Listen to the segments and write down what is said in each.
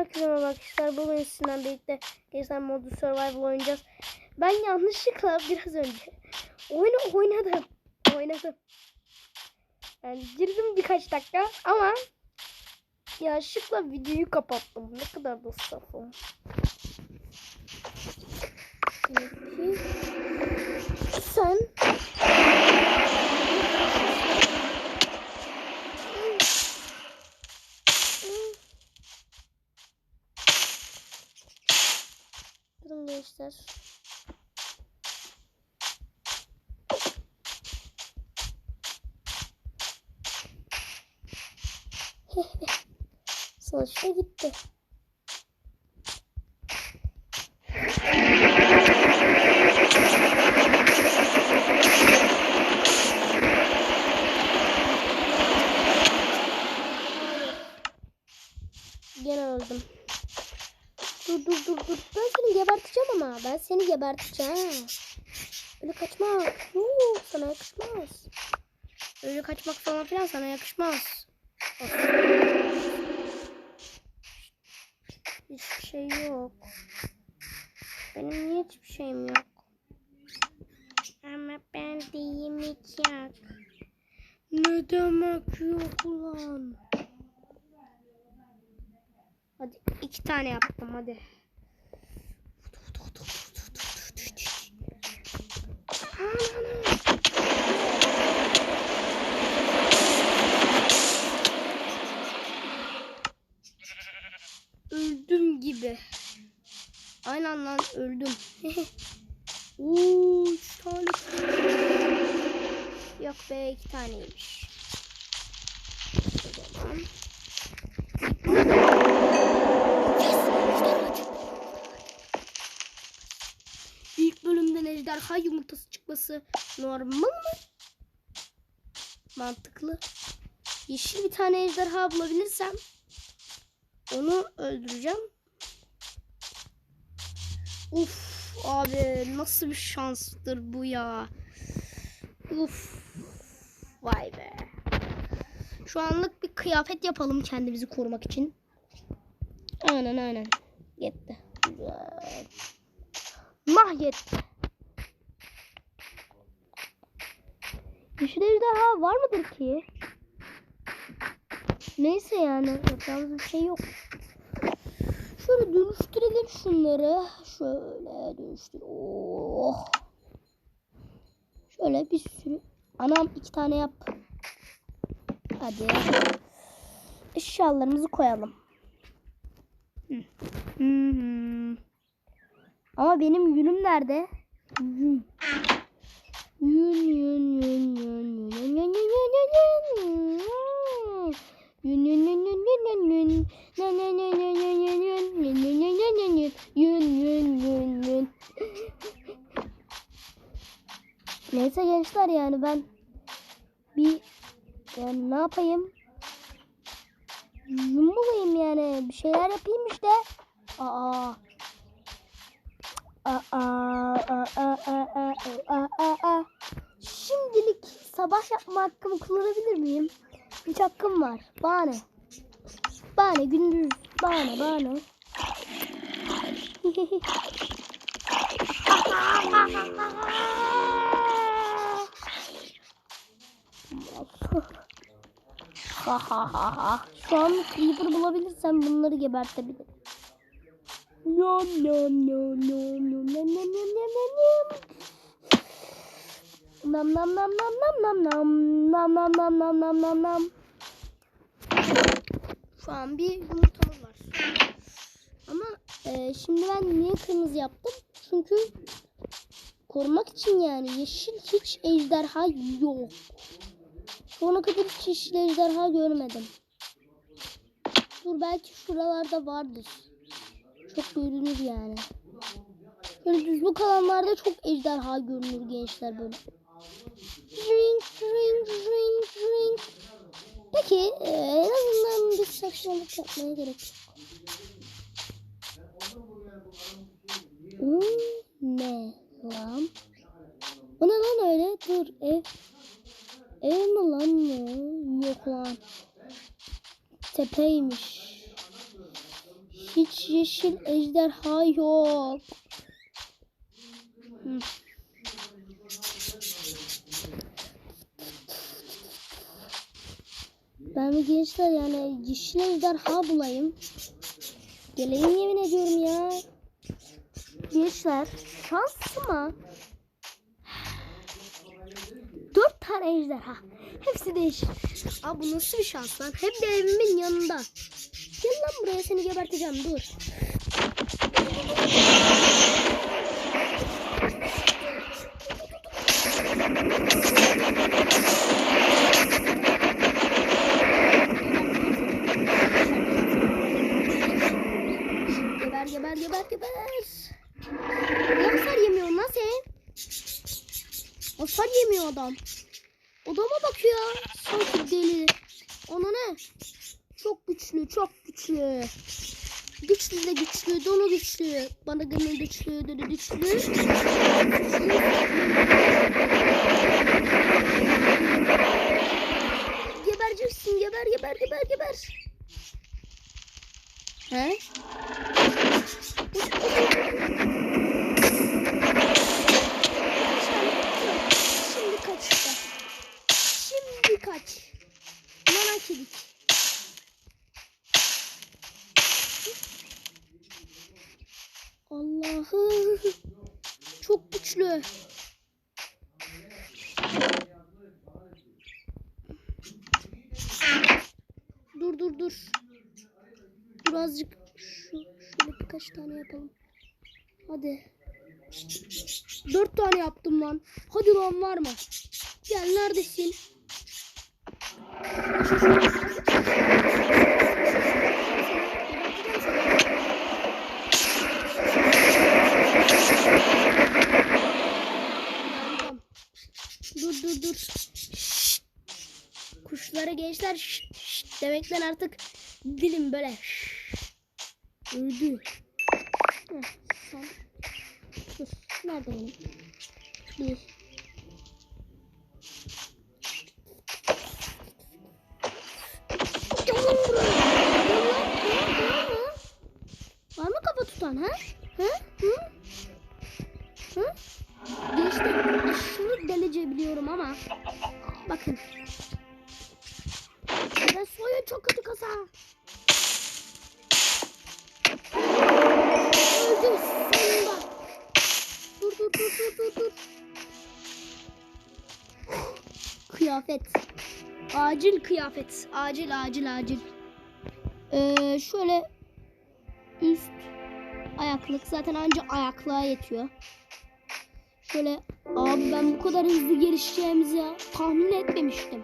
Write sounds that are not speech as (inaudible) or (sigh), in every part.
Herkese merhaba arkadaşlar. Bugün sizinle birlikte Gençler Modu Survival oynayacağız. Ben yanlışlıkla biraz önce oyunu oynadım. Oynadım. Yani girdim birkaç dakika ama yanlışlıkla videoyu kapattım. Ne kadar da safım. Sen arkadaşlar. (laughs) Sonuçta gitti. Geberteceğim. Öyle kaçmak. Yoo, sana yakışmaz. Öyle kaçmak falan filan sana yakışmaz. Hiçbir şey yok. Benim niye hiçbir şeyim yok? Ama ben deyim hiç yok. Ne demek yok ulan? Hadi iki tane yaptım hadi. Öldüm gibi. Aynen lan öldüm. (laughs) Tane. Yok be iki taneymiş. O zaman. İlk bölümden ejderha yumurtası çıkması normal mı? Mantıklı. Yeşil bir tane ejderha bulabilirsem onu öldüreceğim. Uf abi nasıl bir şanstır bu ya. Uf. Vay be. Şu anlık bir kıyafet yapalım kendimizi korumak için. Aynen aynen. Yetti. Mah yetti. Yeşil ejderha var mıdır ki? Neyse yani yapacağımız bir şey yok. Şöyle dönüştürelim şunları. Şöyle dönüştür. Oh. Şöyle bir sürü. Anam iki tane yap. Hadi. Eşyalarımızı koyalım. Hı. Hı. Ama benim yünüm nerede? Yün. Yün yün yün yün yün yün yün yün yün yün Neyse gençler yani ben bir yani ne yapayım? Yün bulayım yani bir şeyler yapayım işte. Aa, aa, aa, aa, aa, aa, aa, aa. Şimdilik sabah yapma hakkımı kullanabilir miyim? Hiç hakkım var. Bana? Bana? Gündüz. Bana? Bana? Ha ha ha ha. Şu an creeper bulabilirsem bunları gebertebilirim. Nom nom nom nom nom nom nom nom nom nom. Nam nam nam nam nam nam nam nam nam nam nam nam nam nam. Şu an bir yumurtamız var. Ama e, şimdi ben niye kırmızı yaptım? Çünkü korumak için yani yeşil hiç ejderha yok. Şu ana kadar hiç yeşil ejderha görmedim. Dur belki şuralarda vardır. Çok görünür yani. Böyle düzlük alanlarda çok ejderha görünür gençler böyle. Saçmalık yapmaya gerek yok. Ne lan? O ne lan öyle? Dur ev. Ev mi lan bu? Yok lan. Tepeymiş. Hiç yeşil ejderha yok. Hı. Ben gençler yani yeşil ejderha bulayım. Geleyim yemin ediyorum ya. Gençler şans mı? Dört tane ejderha. Hepsi değişik. Aa bu nasıl bir şans lan? Hem de evimin yanında. Gel lan buraya seni geberteceğim dur. Geber geber. Ne hasar yemiyorsun lan sen? Hasar yemiyor adam. Odama bak ya. Sanki deli. Ona ne? Çok güçlü, çok güçlü. Güçlü de güçlü, donu güçlü. Bana göre güçlü, donu güçlü. Gebereceksin, geber, geber, geber, geber. He? Şimdi kaç. Şimdi kaç. Nana kilit. Allah'ım. Çok güçlü. Dur dur dur. Birazcık şu, şöyle birkaç tane yapalım. Hadi. Dört tane yaptım lan. Hadi lan var mı? Gel neredesin? Dur dur dur. Kuşlara gençler demekten artık dilim böyle öldü. Sen. Dur. Nerede benim? Bir. Lan buraya. Var mı kafa tutan ha? Hı? Hı? Hı? Gençler aşırı delice biliyorum ama bakın. Ben soya çok kötü kasa. Dur dur dur dur. Kıyafet. Acil kıyafet. Acil acil acil. Ee, şöyle üst ayaklık zaten ancak ayaklığa yetiyor. Şöyle abi ben bu kadar hızlı gelişeceğimizi ya tahmin etmemiştim.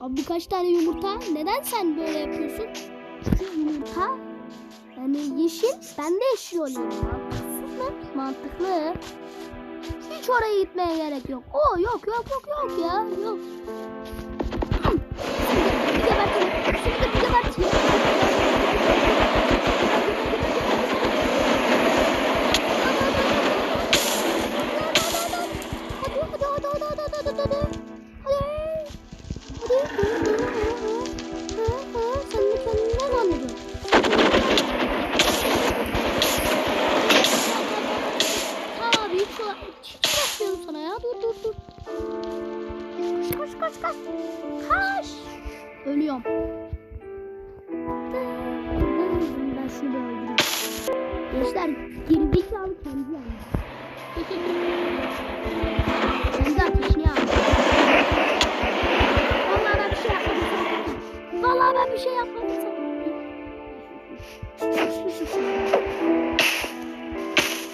Abi birkaç tane yumurta neden sen böyle yapıyorsun? Çünkü yumurta yani yeşil ben de yeşil. Mantıksız mı? Mantıklı. Hiç oraya gitmeye gerek yok. O yok yok yok yok ya yok. Şimdi geberteyim. Şimdi geberteyim. Koş koş. Koş. Ölüyorum. Ben şunu bir öldüreyim. Gençler gerizekalı kendi yani. Kendi ateşini aldı. Vallahi ben bir şey yapmadım. Vallahi ben bir şey yapmadım.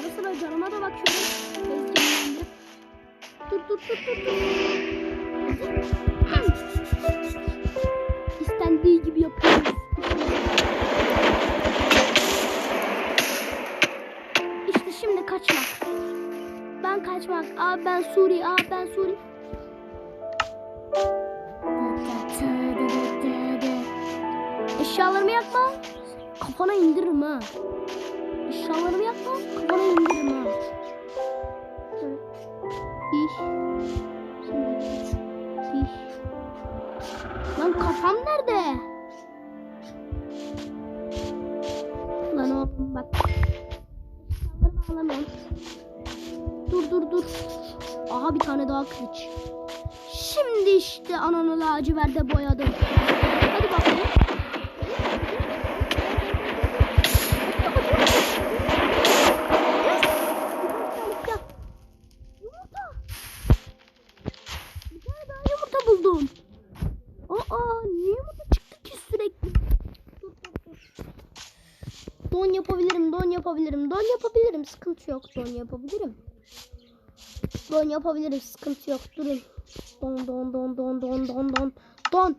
Ara sıra canıma da bakıyorum. Dur dur dur dur. İstendiği gibi yapıyoruz. İşte şimdi kaçmak. Ben kaçmak. Abi ben Suri. Abi ben Suri. Eşyalarımı yakma. Kafana indiririm ha. Eşyalarımı yakma. Kafana indiririm ha. Evet. Kafam nerede? Ano bak. Eşyalarımı alamıyorum. Dur dur dur. Aha bir tane daha kılıç. Şimdi işte ananı laciverde boyadım. Hadi bakalım. Yumurta. Bir daha yumurta buldum. Aa niye yumurta çıktı ki sürekli? Dur dur dur. Don yapabilirim, don yapabilirim, don yapabilirim. Sıkıntı yok, don yapabilirim. Don yapabilirim, sıkıntı yok. Durun. Don, don, don, don, don, don, don. Don.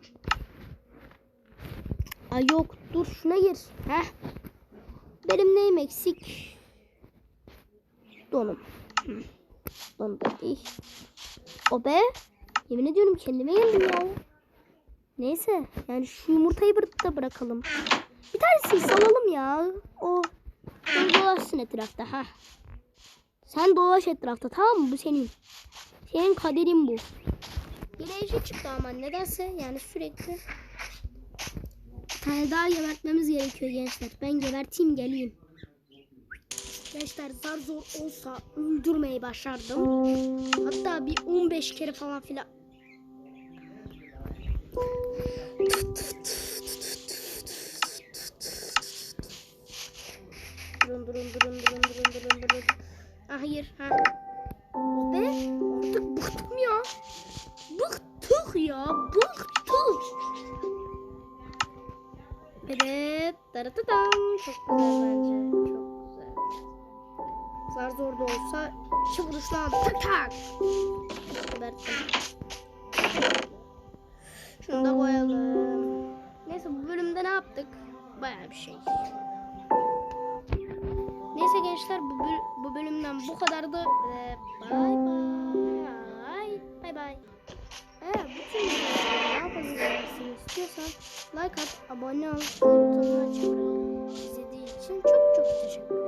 Ay yok, dur şuna gir. Heh. Benim neyim eksik? Donum. Don da değil. O be. Yemin ediyorum kendime geldim ya. Neyse yani şu yumurtayı burada bırakalım. Bir tanesini salalım ya. O dolaşsın etrafta ha. Sen dolaş etrafta tamam mı? Bu senin. Senin kaderin bu. Yine çıktı ama nedense yani sürekli. Bir tane daha gebertmemiz gerekiyor gençler. Ben geberteyim geleyim. Gençler zar zor olsa öldürmeyi başardım. Hatta bir 15 kere falan filan. Durun durun durun durun durun durun. Ah, hayır ha. O be artık bıktım ya. Bıktık ya bıktık. Evet. Daratatam. Çok güzel bence. Çok güzel. Zar zor da olsa iki vuruşla tak tak. Şunu da koyalım. Neyse bu bölümde ne yaptık? Bayağı bir şey arkadaşlar bu, bu bölümden bu kadardı. Ee, bay bay. Bay bay. Eğer bütün videoları yapabilirsiniz istiyorsan like at, abone ol, butonunu açıp izlediğin için çok çok teşekkür ederim.